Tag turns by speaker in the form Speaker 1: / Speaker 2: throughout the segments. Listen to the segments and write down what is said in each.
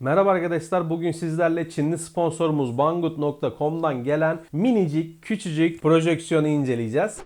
Speaker 1: Merhaba arkadaşlar. Bugün sizlerle Çinli sponsorumuz Banggood.com'dan gelen minicik, küçücük projeksiyonu inceleyeceğiz.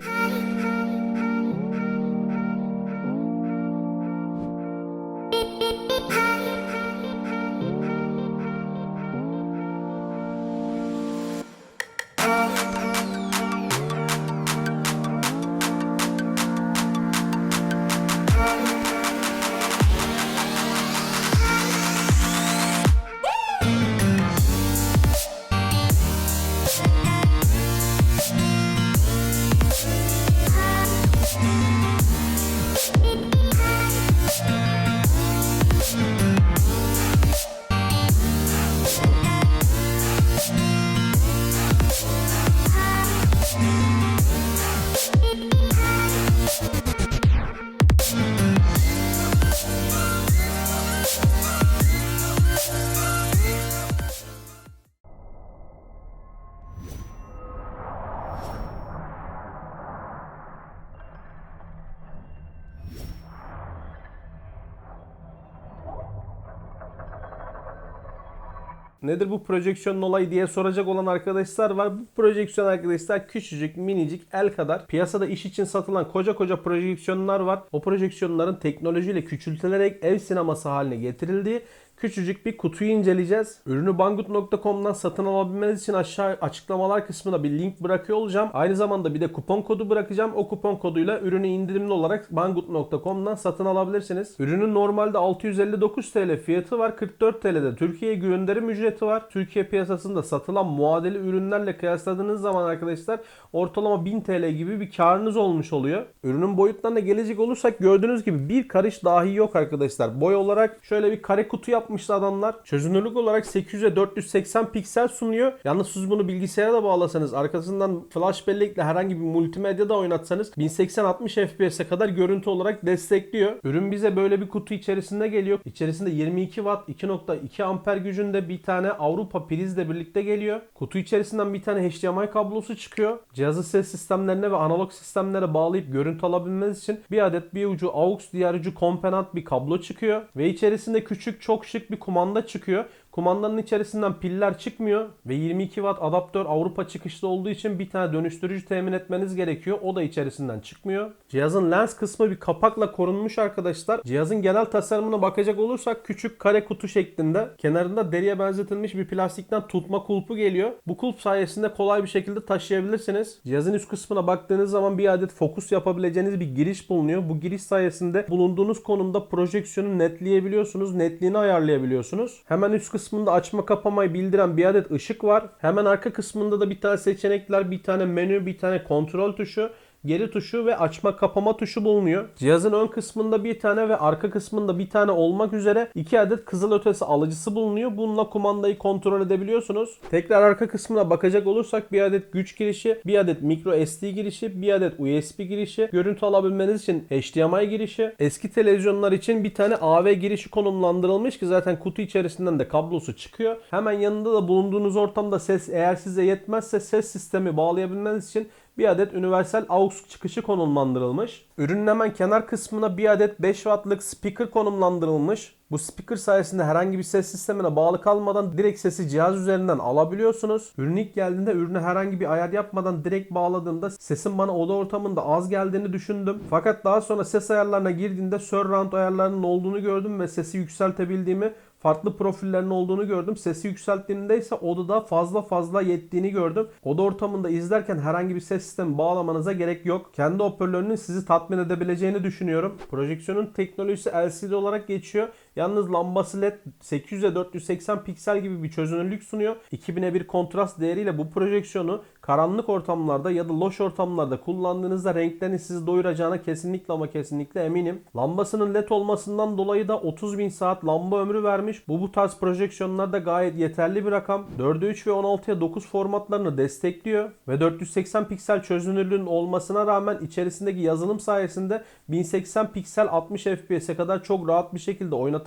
Speaker 1: Nedir bu projeksiyonun olayı diye soracak olan arkadaşlar var. Bu projeksiyon arkadaşlar küçücük, minicik, el kadar. Piyasada iş için satılan koca koca projeksiyonlar var. O projeksiyonların teknolojiyle küçültülerek ev sineması haline getirildiği küçücük bir kutuyu inceleyeceğiz. Ürünü banggood.com'dan satın alabilmeniz için aşağı açıklamalar kısmına bir link bırakıyor olacağım. Aynı zamanda bir de kupon kodu bırakacağım. O kupon koduyla ürünü indirimli olarak banggood.com'dan satın alabilirsiniz. Ürünün normalde 659 TL fiyatı var. 44 TL'de Türkiye'ye gönderim ücreti var. Türkiye piyasasında satılan muadili ürünlerle kıyasladığınız zaman arkadaşlar ortalama 1000 TL gibi bir karınız olmuş oluyor. Ürünün boyutlarına gelecek olursak gördüğünüz gibi bir karış dahi yok arkadaşlar. Boy olarak şöyle bir kare kutu yapmışlar adamlar. Çözünürlük olarak 800'e 480 piksel sunuyor. Yalnız siz bunu bilgisayara da bağlasanız arkasından flash bellekle herhangi bir multimedya da oynatsanız 1080-60 FPS'e kadar görüntü olarak destekliyor. Ürün bize böyle bir kutu içerisinde geliyor. İçerisinde 22 Watt 2.2 amper gücünde bir tane Avrupa prizle birlikte geliyor. Kutu içerisinden bir tane HDMI kablosu çıkıyor. Cihazı ses sistemlerine ve analog sistemlere bağlayıp görüntü alabilmeniz için bir adet bir ucu AUX diğer ucu komponent bir kablo çıkıyor. Ve içerisinde küçük çok şık bir kumanda çıkıyor. Kumandanın içerisinden piller çıkmıyor ve 22 watt adaptör Avrupa çıkışlı olduğu için bir tane dönüştürücü temin etmeniz gerekiyor. O da içerisinden çıkmıyor. Cihazın lens kısmı bir kapakla korunmuş arkadaşlar. Cihazın genel tasarımına bakacak olursak küçük kare kutu şeklinde. Kenarında deriye benzetilmiş bir plastikten tutma kulpu geliyor. Bu kulp sayesinde kolay bir şekilde taşıyabilirsiniz. Cihazın üst kısmına baktığınız zaman bir adet fokus yapabileceğiniz bir giriş bulunuyor. Bu giriş sayesinde bulunduğunuz konumda projeksiyonu netleyebiliyorsunuz. Netliğini ayarlayabiliyorsunuz. Hemen üst kısmında açma kapamayı bildiren bir adet ışık var. Hemen arka kısmında da bir tane seçenekler, bir tane menü, bir tane kontrol tuşu geri tuşu ve açma kapama tuşu bulunuyor. Cihazın ön kısmında bir tane ve arka kısmında bir tane olmak üzere iki adet kızılötesi alıcısı bulunuyor. Bununla kumandayı kontrol edebiliyorsunuz. Tekrar arka kısmına bakacak olursak bir adet güç girişi, bir adet micro SD girişi, bir adet USB girişi, görüntü alabilmeniz için HDMI girişi, eski televizyonlar için bir tane AV girişi konumlandırılmış ki zaten kutu içerisinden de kablosu çıkıyor. Hemen yanında da bulunduğunuz ortamda ses eğer size yetmezse ses sistemi bağlayabilmeniz için bir adet universal aux çıkışı konumlandırılmış. Ürünün hemen kenar kısmına bir adet 5 wattlık speaker konumlandırılmış. Bu speaker sayesinde herhangi bir ses sistemine bağlı kalmadan direkt sesi cihaz üzerinden alabiliyorsunuz. Ürün ilk geldiğinde ürüne herhangi bir ayar yapmadan direkt bağladığımda sesin bana oda ortamında az geldiğini düşündüm. Fakat daha sonra ses ayarlarına girdiğinde surround ayarlarının olduğunu gördüm ve sesi yükseltebildiğimi farklı profillerin olduğunu gördüm. Sesi yükselttiğimde ise odada fazla fazla yettiğini gördüm. Oda ortamında izlerken herhangi bir ses sistemi bağlamanıza gerek yok. Kendi hoparlörünün sizi tatmin edebileceğini düşünüyorum. Projeksiyonun teknolojisi LCD olarak geçiyor. Yalnız lambası LED 800'e 480 piksel gibi bir çözünürlük sunuyor. 2000'e bir kontrast değeriyle bu projeksiyonu karanlık ortamlarda ya da loş ortamlarda kullandığınızda renklerini sizi doyuracağına kesinlikle ama kesinlikle eminim. Lambasının LED olmasından dolayı da 30.000 saat lamba ömrü vermiş. Bu bu tarz projeksiyonlarda gayet yeterli bir rakam. 4'e 3 ve 16'ya 9 formatlarını destekliyor ve 480 piksel çözünürlüğün olmasına rağmen içerisindeki yazılım sayesinde 1080 piksel 60 FPS'e kadar çok rahat bir şekilde oynatabiliyorsunuz.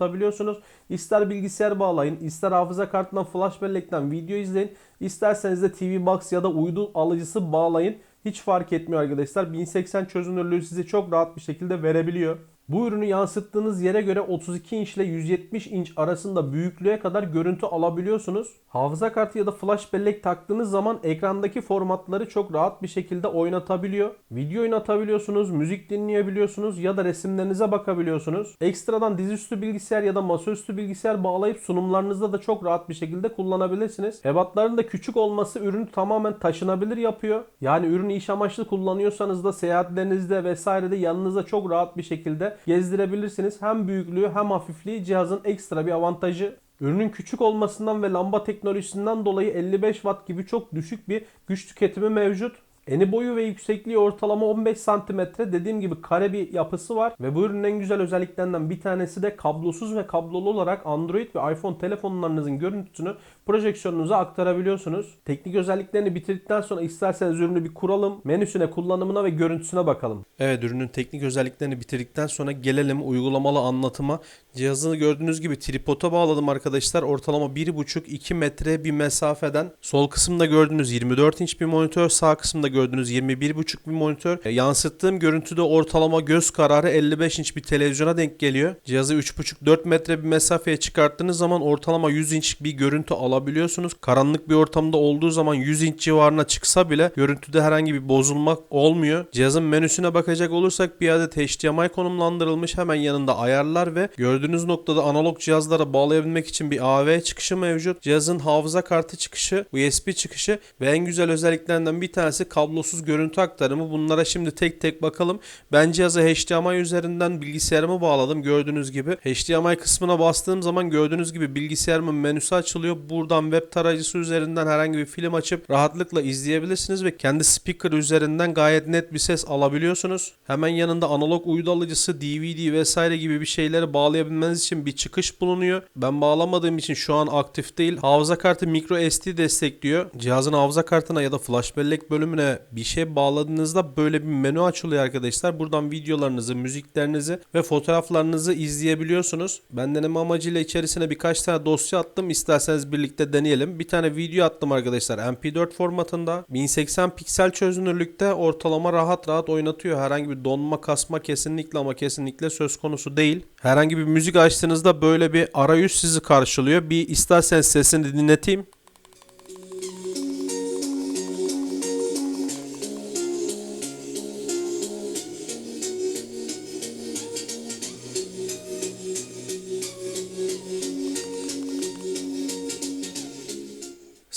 Speaker 1: İster bilgisayar bağlayın, ister hafıza kartından flash bellekten video izleyin, isterseniz de TV Box ya da uydu alıcısı bağlayın. Hiç fark etmiyor arkadaşlar. 1080 çözünürlüğü size çok rahat bir şekilde verebiliyor. Bu ürünü yansıttığınız yere göre 32 inç ile 170 inç arasında büyüklüğe kadar görüntü alabiliyorsunuz. Hafıza kartı ya da flash bellek taktığınız zaman ekrandaki formatları çok rahat bir şekilde oynatabiliyor. Video oynatabiliyorsunuz, müzik dinleyebiliyorsunuz ya da resimlerinize bakabiliyorsunuz. Ekstradan dizüstü bilgisayar ya da masaüstü bilgisayar bağlayıp sunumlarınızda da çok rahat bir şekilde kullanabilirsiniz. Ebatların da küçük olması ürünü tamamen taşınabilir yapıyor. Yani ürünü iş amaçlı kullanıyorsanız da seyahatlerinizde vesairede yanınıza çok rahat bir şekilde gezdirebilirsiniz. Hem büyüklüğü hem hafifliği cihazın ekstra bir avantajı. Ürünün küçük olmasından ve lamba teknolojisinden dolayı 55 watt gibi çok düşük bir güç tüketimi mevcut. Eni boyu ve yüksekliği ortalama 15 cm dediğim gibi kare bir yapısı var ve bu ürünün en güzel özelliklerinden bir tanesi de kablosuz ve kablolu olarak Android ve iPhone telefonlarınızın görüntüsünü projeksiyonunuza aktarabiliyorsunuz. Teknik özelliklerini bitirdikten sonra isterseniz ürünü bir kuralım, menüsüne, kullanımına ve görüntüsüne bakalım. Evet ürünün teknik özelliklerini bitirdikten sonra gelelim uygulamalı anlatıma. Cihazını gördüğünüz gibi tripoda bağladım arkadaşlar. Ortalama 1,5-2 metre bir mesafeden. Sol kısımda gördüğünüz 24 inç bir monitör, sağ kısımda gördüğünüz 21,5 bir monitör. E, yansıttığım görüntüde ortalama göz kararı 55 inç bir televizyona denk geliyor. Cihazı 3,5-4 metre bir mesafeye çıkarttığınız zaman ortalama 100 inç bir görüntü alabiliyorsunuz. Karanlık bir ortamda olduğu zaman 100 inç civarına çıksa bile görüntüde herhangi bir bozulma olmuyor. Cihazın menüsüne bakacak olursak bir adet HDMI konumlandırılmış. Hemen yanında ayarlar ve gördüğünüz noktada analog cihazlara bağlayabilmek için bir AV çıkışı mevcut. Cihazın hafıza kartı çıkışı, USB çıkışı ve en güzel özelliklerinden bir tanesi kablosuz görüntü aktarımı. Bunlara şimdi tek tek bakalım. Ben cihazı HDMI üzerinden bilgisayarımı bağladım gördüğünüz gibi. HDMI kısmına bastığım zaman gördüğünüz gibi bilgisayarımın menüsü açılıyor. Buradan web tarayıcısı üzerinden herhangi bir film açıp rahatlıkla izleyebilirsiniz ve kendi speaker üzerinden gayet net bir ses alabiliyorsunuz. Hemen yanında analog uydu alıcısı, DVD vesaire gibi bir şeyleri bağlayabilmeniz için bir çıkış bulunuyor. Ben bağlamadığım için şu an aktif değil. Hafıza kartı micro SD destekliyor. Cihazın hafıza kartına ya da flash bellek bölümüne bir şey bağladığınızda böyle bir menü açılıyor arkadaşlar. Buradan videolarınızı, müziklerinizi ve fotoğraflarınızı izleyebiliyorsunuz. Ben deneme amacıyla içerisine birkaç tane dosya attım. İsterseniz birlikte deneyelim. Bir tane video attım arkadaşlar MP4 formatında. 1080 piksel çözünürlükte ortalama rahat rahat oynatıyor. Herhangi bir donma kasma kesinlikle ama kesinlikle söz konusu değil. Herhangi bir müzik açtığınızda böyle bir arayüz sizi karşılıyor. Bir isterseniz sesini dinleteyim.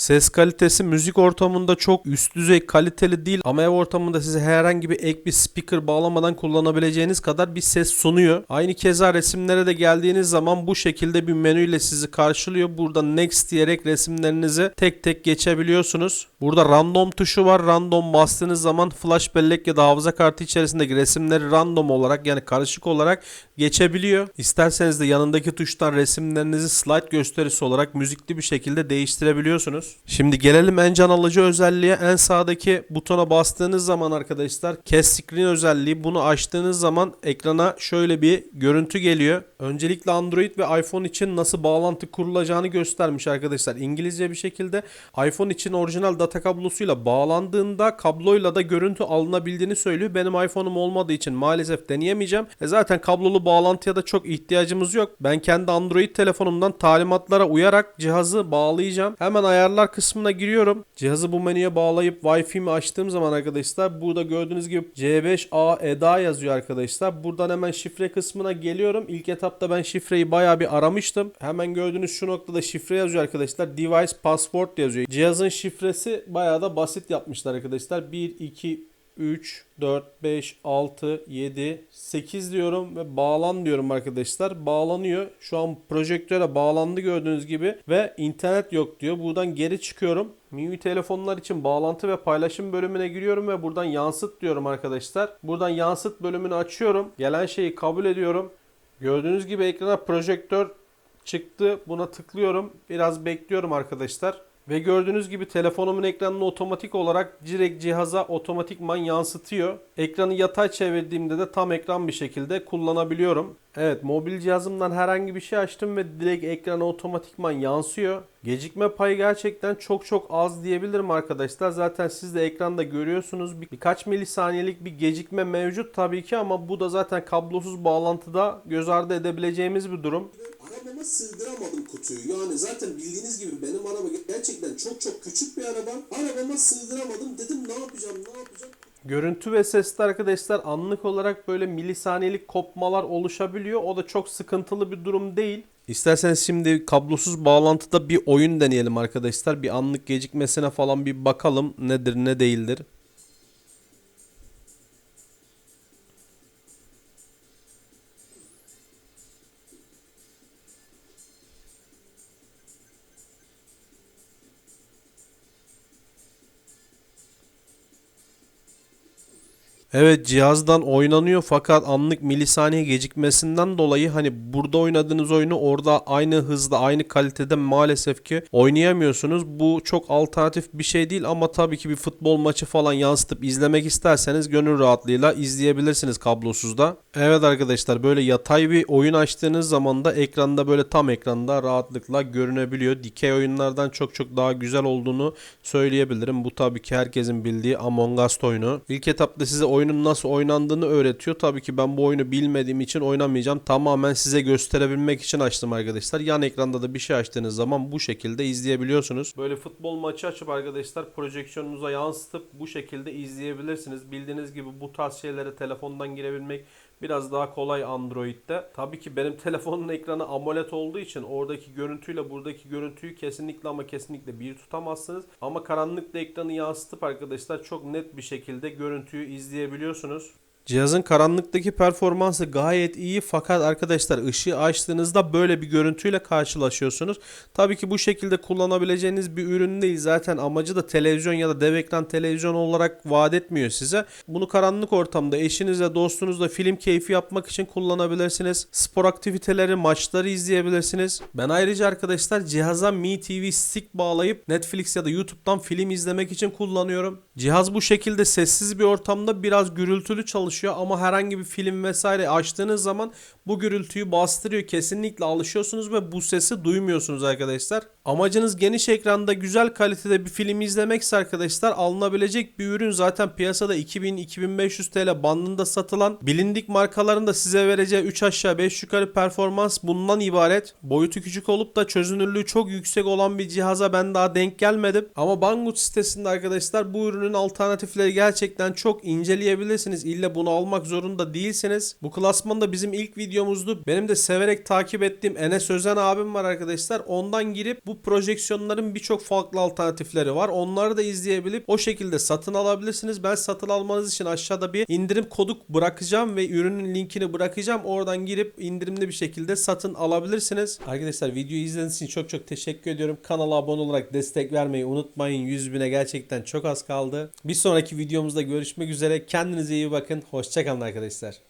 Speaker 1: Ses kalitesi müzik ortamında çok üst düzey kaliteli değil ama ev ortamında size herhangi bir ek bir speaker bağlamadan kullanabileceğiniz kadar bir ses sunuyor. Aynı keza resimlere de geldiğiniz zaman bu şekilde bir menüyle sizi karşılıyor. Burada next diyerek resimlerinizi tek tek geçebiliyorsunuz. Burada random tuşu var. Random bastığınız zaman flash bellek ya da hafıza kartı içerisindeki resimleri random olarak yani karışık olarak geçebiliyor. İsterseniz de yanındaki tuştan resimlerinizi slide gösterisi olarak müzikli bir şekilde değiştirebiliyorsunuz. Şimdi gelelim en can alıcı özelliğe. En sağdaki butona bastığınız zaman arkadaşlar Kes Screen özelliği. Bunu açtığınız zaman ekrana şöyle bir görüntü geliyor. Öncelikle Android ve iPhone için nasıl bağlantı kurulacağını göstermiş arkadaşlar. İngilizce bir şekilde iPhone için orijinal data kablosuyla bağlandığında kabloyla da görüntü alınabildiğini söylüyor. Benim iPhone'um olmadığı için maalesef deneyemeyeceğim. E zaten kablolu bağlantıya da çok ihtiyacımız yok. Ben kendi Android telefonumdan talimatlara uyarak cihazı bağlayacağım. Hemen ayarlar kısmına giriyorum. Cihazı bu menüye bağlayıp Wi-Fi'mi açtığım zaman arkadaşlar burada gördüğünüz gibi C5A EDA yazıyor arkadaşlar. Buradan hemen şifre kısmına geliyorum. İlk etapta ben şifreyi bayağı bir aramıştım. Hemen gördüğünüz şu noktada şifre yazıyor arkadaşlar. Device password yazıyor. Cihazın şifresi bayağı da basit yapmışlar arkadaşlar. 1 2 3, 4, 5, 6, 7, 8 diyorum ve bağlan diyorum arkadaşlar. Bağlanıyor. Şu an projektöre bağlandı gördüğünüz gibi ve internet yok diyor. Buradan geri çıkıyorum. MIUI telefonlar için bağlantı ve paylaşım bölümüne giriyorum ve buradan yansıt diyorum arkadaşlar. Buradan yansıt bölümünü açıyorum. Gelen şeyi kabul ediyorum. Gördüğünüz gibi ekrana projektör çıktı. Buna tıklıyorum. Biraz bekliyorum arkadaşlar. Ve gördüğünüz gibi telefonumun ekranını otomatik olarak direkt cihaza otomatikman yansıtıyor. Ekranı yatay çevirdiğimde de tam ekran bir şekilde kullanabiliyorum. Evet mobil cihazımdan herhangi bir şey açtım ve direkt ekrana otomatikman yansıyor. Gecikme payı gerçekten çok çok az diyebilirim arkadaşlar. Zaten siz de ekranda görüyorsunuz. Bir, birkaç milisaniyelik bir gecikme mevcut tabii ki ama bu da zaten kablosuz bağlantıda göz ardı edebileceğimiz bir durum.
Speaker 2: Arabama sığdıramadım kutuyu. Yani zaten bildiğiniz gibi benim araba gerçekten çok çok küçük bir araba. Arabama sığdıramadım. Dedim ne yapacağım ne yapacağım.
Speaker 1: Görüntü ve seste arkadaşlar anlık olarak böyle milisaniyelik kopmalar oluşabiliyor. O da çok sıkıntılı bir durum değil. İsterseniz şimdi kablosuz bağlantıda bir oyun deneyelim arkadaşlar. Bir anlık gecikmesine falan bir bakalım nedir ne değildir. Evet cihazdan oynanıyor fakat anlık milisaniye gecikmesinden dolayı hani burada oynadığınız oyunu orada aynı hızda aynı kalitede maalesef ki oynayamıyorsunuz. Bu çok alternatif bir şey değil ama tabii ki bir futbol maçı falan yansıtıp izlemek isterseniz gönül rahatlığıyla izleyebilirsiniz kablosuzda. Evet arkadaşlar böyle yatay bir oyun açtığınız zaman da ekranda böyle tam ekranda rahatlıkla görünebiliyor. Dikey oyunlardan çok çok daha güzel olduğunu söyleyebilirim. Bu tabii ki herkesin bildiği Among Us oyunu. İlk etapta size oyunun nasıl oynandığını öğretiyor. Tabii ki ben bu oyunu bilmediğim için oynamayacağım. Tamamen size gösterebilmek için açtım arkadaşlar. Yan ekranda da bir şey açtığınız zaman bu şekilde izleyebiliyorsunuz. Böyle futbol maçı açıp arkadaşlar projeksiyonunuza yansıtıp bu şekilde izleyebilirsiniz. Bildiğiniz gibi bu tarz şeylere telefondan girebilmek biraz daha kolay Android'de. Tabii ki benim telefonun ekranı AMOLED olduğu için oradaki görüntüyle buradaki görüntüyü kesinlikle ama kesinlikle bir tutamazsınız. Ama karanlıkta ekranı yansıtıp arkadaşlar çok net bir şekilde görüntüyü izleyebiliyorsunuz. Cihazın karanlıktaki performansı gayet iyi fakat arkadaşlar ışığı açtığınızda böyle bir görüntüyle karşılaşıyorsunuz. Tabii ki bu şekilde kullanabileceğiniz bir ürün değil. Zaten amacı da televizyon ya da dev ekran televizyon olarak vaat etmiyor size. Bunu karanlık ortamda eşinizle dostunuzla film keyfi yapmak için kullanabilirsiniz. Spor aktiviteleri, maçları izleyebilirsiniz. Ben ayrıca arkadaşlar cihaza Mi TV stick bağlayıp Netflix ya da YouTube'dan film izlemek için kullanıyorum. Cihaz bu şekilde sessiz bir ortamda biraz gürültülü çalışıyor ama herhangi bir film vesaire açtığınız zaman bu gürültüyü bastırıyor. Kesinlikle alışıyorsunuz ve bu sesi duymuyorsunuz arkadaşlar. Amacınız geniş ekranda güzel kalitede bir film izlemekse arkadaşlar alınabilecek bir ürün zaten piyasada 2000-2500 TL bandında satılan bilindik markaların da size vereceği 3 aşağı 5 yukarı performans bundan ibaret. Boyutu küçük olup da çözünürlüğü çok yüksek olan bir cihaza ben daha denk gelmedim. Ama Banggood sitesinde arkadaşlar bu ürünün alternatifleri gerçekten çok inceleyebilirsiniz. İlle bunu almak zorunda değilsiniz. Bu klasman da bizim ilk videomuzdu. Benim de severek takip ettiğim Enes Özen abim var arkadaşlar. Ondan girip bu projeksiyonların birçok farklı alternatifleri var. Onları da izleyebilip o şekilde satın alabilirsiniz. Ben satın almanız için aşağıda bir indirim kodu bırakacağım ve ürünün linkini bırakacağım. Oradan girip indirimli bir şekilde satın alabilirsiniz. Arkadaşlar videoyu izlediğiniz için çok çok teşekkür ediyorum. Kanala abone olarak destek vermeyi unutmayın. 100 bine gerçekten çok az kaldı. Bir sonraki videomuzda görüşmek üzere. Kendinize iyi bakın. Hoşçakalın arkadaşlar.